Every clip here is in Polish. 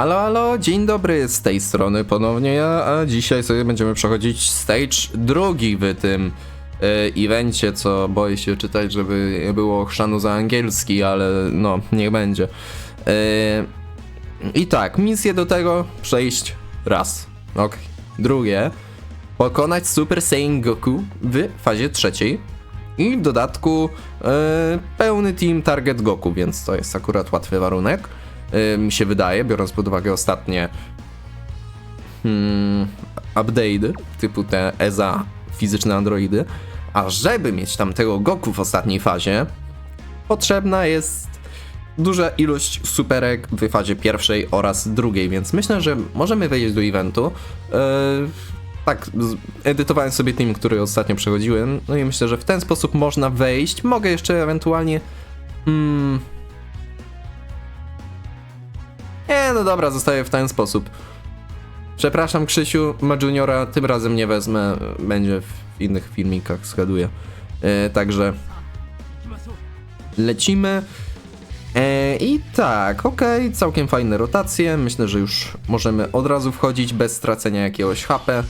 Halo, halo, dzień dobry, z tej strony ponownie ja, a dzisiaj sobie będziemy przechodzić stage drugi w tym e, evencie, co boję się czytać, żeby nie było chrzanu za angielski, ale no, niech będzie. E, I tak, misję do tego przejść raz, ok. Drugie, pokonać Super Saiyan Goku w fazie trzeciej. I w dodatku e, pełny team Target Goku, więc to jest akurat łatwy warunek. Mi się wydaje, biorąc pod uwagę ostatnie hmm, update'y, typu te EZA fizyczne androidy. A żeby mieć tam tego Goku w ostatniej fazie, potrzebna jest duża ilość superek w fazie pierwszej oraz drugiej, więc myślę, że możemy wejść do eventu. Yy, tak, edytowałem sobie team, który ostatnio przechodziłem, no i myślę, że w ten sposób można wejść. Mogę jeszcze ewentualnie. Hmm. No dobra, zostaję w ten sposób. Przepraszam, Krzysiu, ma Juniora, tym razem nie wezmę, będzie w innych filmikach, zgaduję. Yy, także lecimy. E, I tak, okej, całkiem fajne rotacje. Myślę, że już możemy od razu wchodzić bez stracenia jakiegoś HP.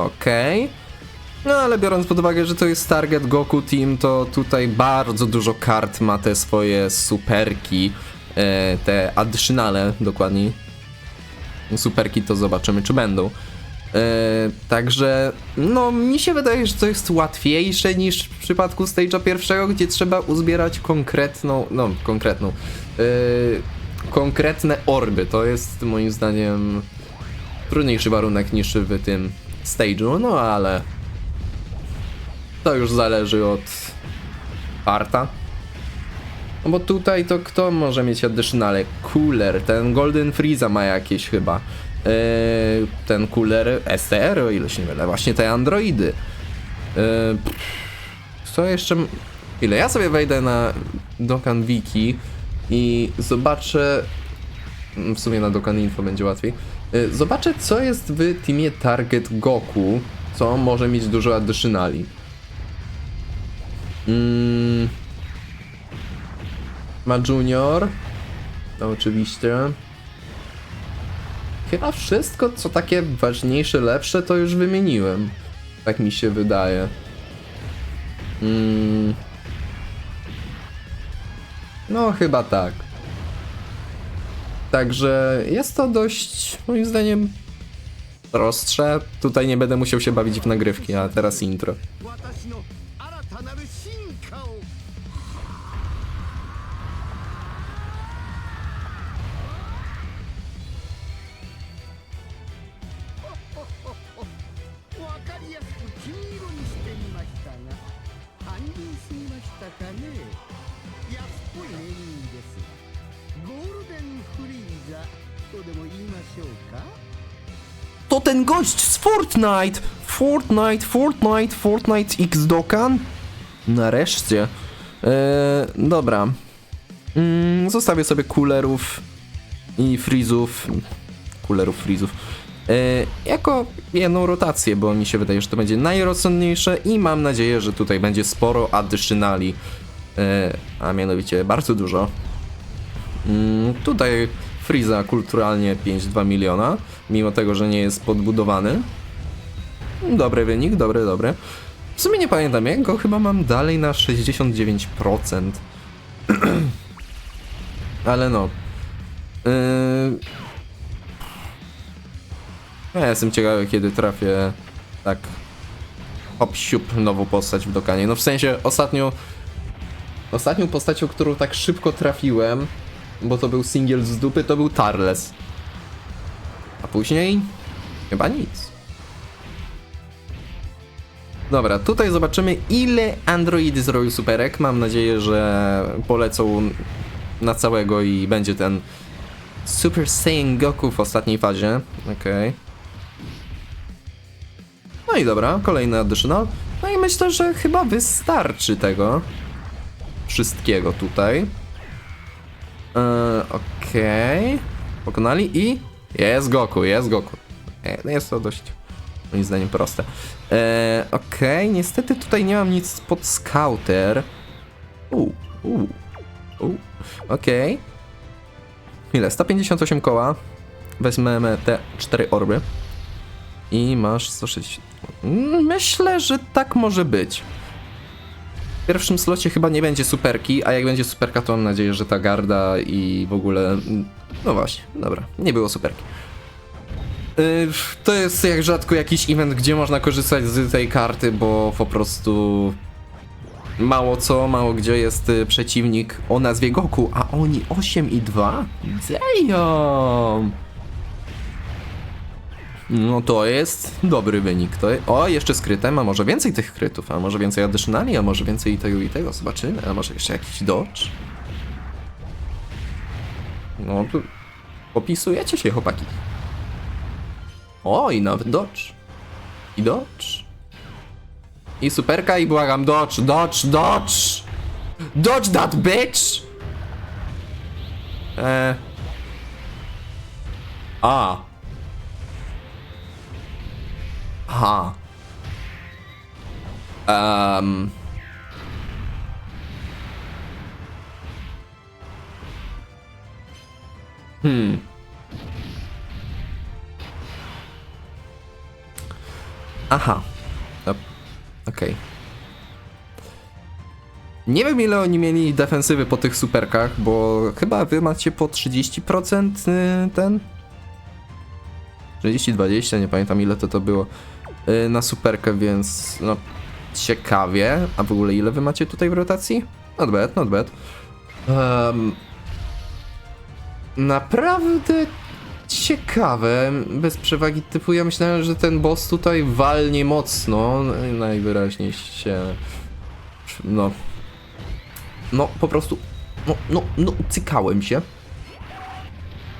Okej. No ale biorąc pod uwagę, że to jest Target Goku Team, to tutaj bardzo dużo kart ma te swoje superki, e, te additionale dokładniej. Superki to zobaczymy, czy będą. E, także, no, mi się wydaje, że to jest łatwiejsze niż w przypadku stage'a pierwszego, gdzie trzeba uzbierać konkretną, no, konkretną, e, konkretne orby. To jest moim zdaniem trudniejszy warunek niż w tym stage'u, no ale to już zależy od parta. No bo tutaj to kto może mieć additionale? Cooler, ten Golden Freeza ma jakieś chyba. Yy, ten Cooler STR, o ile się nie mylę, właśnie te androidy. Yy, co jeszcze? Ile? Ja sobie wejdę na Dokkan Wiki i zobaczę. W sumie na Dokkan Info będzie łatwiej. Y, Zobaczę, co jest w teamie Target Goku, co może mieć dużo additionali. Mm. Ma Junior. To oczywiście. Chyba wszystko, co takie ważniejsze, lepsze, to już wymieniłem. Tak mi się wydaje. Mm. No, chyba tak. Także jest to dość, moim zdaniem, prostsze. Tutaj nie będę musiał się bawić w nagrywki, a teraz intro. 私ールデンフリーザとでも言いましょうか To ten gość z Fortnite! Fortnite, Fortnite, Fortnite X Dokan Nareszcie. E, dobra. Mm, zostawię sobie coolerów i frizów. Coolerów, frizów. E, jako jedną rotację, bo mi się wydaje, że to będzie najrozsądniejsze i mam nadzieję, że tutaj będzie sporo addyszynali. E, a mianowicie bardzo dużo. Mm, tutaj Freeza kulturalnie 5,2 miliona, mimo tego, że nie jest podbudowany. Dobry wynik, dobry, dobry. W sumie nie pamiętam, jak go chyba mam dalej na 69%. Ale no. Yy... Ja jestem ciekawy, kiedy trafię tak hop siup nową postać w Dokanie. No w sensie ostatnio Ostatnią postacią, którą tak szybko trafiłem, bo to był singiel z dupy, to był Tarles. A później chyba nic. Dobra, tutaj zobaczymy ile androidy zrobił superek. Mam nadzieję, że polecą na całego i będzie ten Super Saiyan Goku w ostatniej fazie. Okej. No i dobra, kolejny additional. No i myślę, że chyba wystarczy tego wszystkiego tutaj. Eee, Okej. Pokonali i Jest Goku, jest Goku. E, Jest to dość, moim zdaniem, proste. E, Okej, niestety tutaj nie mam nic pod scouter. Uuu, uuu, uuu. Okej. Ile? 158 koła. Weźmiemy te 4 orby. I masz 160. Mm, Myślę, że tak może być. W pierwszym slocie chyba nie będzie superki, a jak będzie superka, to mam nadzieję, że ta garda i w ogóle. No właśnie, dobra, nie było superki. Yy, To jest jak rzadko jakiś event, gdzie można korzystać z tej karty, bo po prostu mało co, mało gdzie jest y, przeciwnik o nazwie Goku, a oni 8 i 2? Damn! No to jest dobry wynik. To. O, jeszcze skrytem, a może więcej tych krytów, a może więcej additionali, a może więcej tego i tego, zobaczymy, a może jeszcze jakiś dodge? No tu popisujecie się chłopaki. O, i nawet dodge. I dodge. I superka i błagam, dodge, dodge, dodge! Dodge that bitch! Eee. A. Aha. Um. Hmm. Aha. Okej. Nie wiem ile oni mieli defensywy po tych superkach, bo chyba wy macie po 30% y, ten 30-20, nie pamiętam ile to to było yy, na superkę, więc no ciekawie. A w ogóle ile wy macie tutaj w rotacji? Not bad, not bad. Um, naprawdę ciekawe. Bez przewagi typu ja myślałem, że ten boss tutaj walnie mocno. No Najwyraźniej się... No... No, po prostu... No, no, no, cykałem się.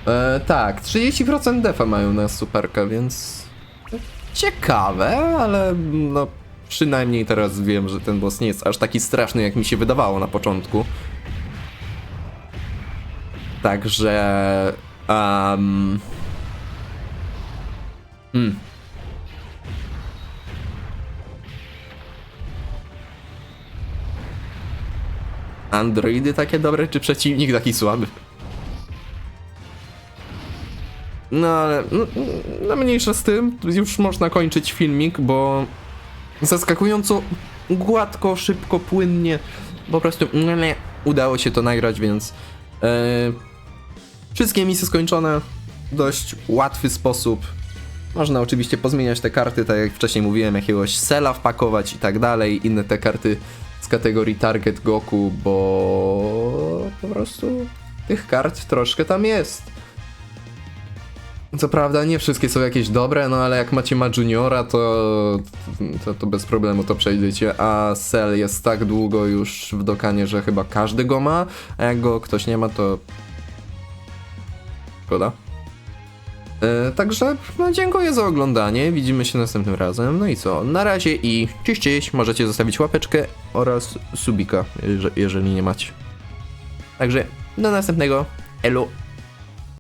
E, tak, 30% defa mają na superkę, więc ciekawe, ale no przynajmniej teraz wiem, że ten boss nie jest aż taki straszny, jak mi się wydawało na początku. Także... Um. Androidy takie dobre, czy przeciwnik taki słaby? No ale no, no mniejsza z tym, już można kończyć filmik, bo zaskakująco gładko, szybko, płynnie po prostu nie, udało się to nagrać, więc e, wszystkie misje skończone w dość łatwy sposób. Można oczywiście pozmieniać te karty, tak jak wcześniej mówiłem, jakiegoś sela wpakować i tak dalej, inne te karty z kategorii Target Goku, bo po prostu tych kart troszkę tam jest. Co prawda nie wszystkie są jakieś dobre, no ale jak macie ma Juniora, to, to, to bez problemu to przejdziecie, a Cell jest tak długo już w dokanie, że chyba każdy go ma, a jak go ktoś nie ma, to szkoda. E, także no, dziękuję za oglądanie, widzimy się następnym razem, no i co, na razie i cześć, cześć, możecie zostawić łapeczkę oraz subika, jeże- jeżeli nie macie. Także do następnego, elo.